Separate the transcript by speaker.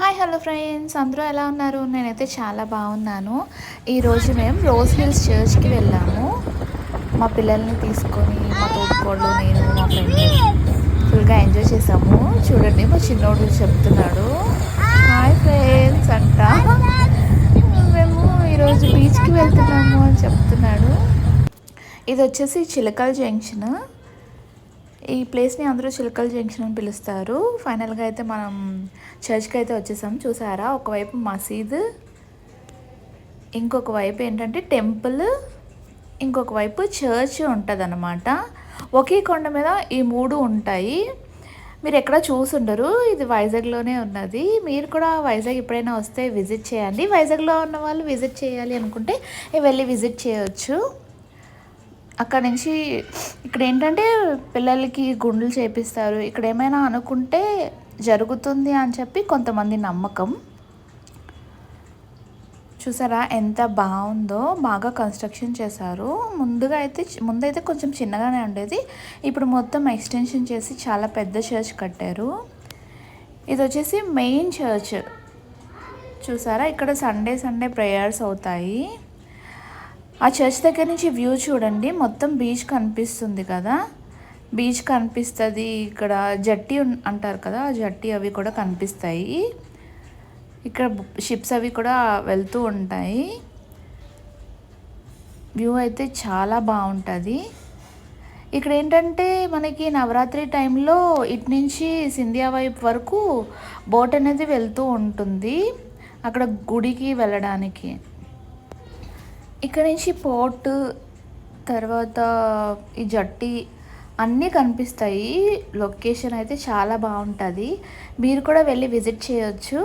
Speaker 1: Hi hello friends అందరూ ఎలా ఉన్నారు? నేనైతే చాలా బాగున్నాను. ఈరోజు మేము రోజ్ హిల్స్ చర్చ్కి వెళ్ళాము. మా పిల్లల్ని తీసుకొని మా తోటికోళ్ళు నేను మా ఫ్రెండ్ ఫుల్గా ఎంజాయ్ చేసాము. చూడండి మా చిన్నోడు చెప్తున్నాడు. హాయ్ ఫ్రెండ్స్ అంట. మేము ఈరోజు బీచ్కి వెళ్తున్నాము అని చెప్తున్నాడు. ఇది వచ్చేసి చిలకల్ జంక్షన్. ఈ ప్లేస్ని అందరూ చిలకల జంక్షన్ అని పిలుస్తారు. ఫైనల్గా అయితే మనం చర్చ్కి అయితే వచ్చేసాం. చూసారా? ఒకవైపు మసీద్ ఇంకొక వైపు ఏంటంటే టెంపుల్ ఇంకొక వైపు చర్చ్ ఉంటుంది అనమాట ఒకే కొండ మీద ఈ మూడు ఉంటాయి. మీరు ఎక్కడ చూసుండరు. ఇది వైజాగ్లోనే ఉన్నది. మీరు కూడా వైజాగ్ ఎప్పుడైనా వస్తే విజిట్ చేయండి. వైజాగ్లో ఉన్న వాళ్ళు విజిట్ చేయాలి అనుకుంటే వెళ్ళి విజిట్ చేయొచ్చు. అక్కడ నుంచి ఇక్కడ ఏంటంటే పిల్లలకి గుండెలు చేపిస్తారు. ఇక్కడ ఏమైనా అనుకుంటే జరుగుతుంది అని చెప్పి కొంతమంది నమ్మకం. చూసారా ఎంత బాగుందో? బాగా కన్స్ట్రక్షన్ చేశారు. ముందుగా అయితే ముందైతే కొంచెం చిన్నగానే ఉండేది. ఇప్పుడు మొత్తం ఎక్స్టెన్షన్ చేసి చాలా పెద్ద చర్చ్ కట్టారు. ఇది వచ్చేసి మెయిన్ చర్చ్. చూసారా? ఇక్కడ సండే సండే ప్రేయర్స్ అవుతాయి. ఆ చర్చ్ దగ్గర నుంచి వ్యూ చూడండి. మొత్తం బీచ్ కనిపిస్తుంది కదా. బీచ్ కనిపిస్తుంది. ఇక్కడ జట్టి అంటారు కదా. ఆ జట్టి అవి కూడా కనిపిస్తాయి. ఇక్కడ షిప్స్ అవి కూడా వెళ్తూ ఉంటాయి. వ్యూ అయితే చాలా బాగుంటుంది. ఇక్కడ ఏంటంటే మనకి నవరాత్రి టైంలో ఇటు నుంచి సింధియా వైపు వరకు బోట్ అనేది వెళ్తూ ఉంటుంది. అక్కడ గుడికి వెళ్ళడానికి. ఇక్కడ నుంచి పోర్ట్ తర్వాత ఈ జట్టి అన్నీ కనిపిస్తాయి. లొకేషన్ అయితే చాలా బాగుంటుంది. మీరు కూడా వెళ్ళి విజిట్ చేయొచ్చు.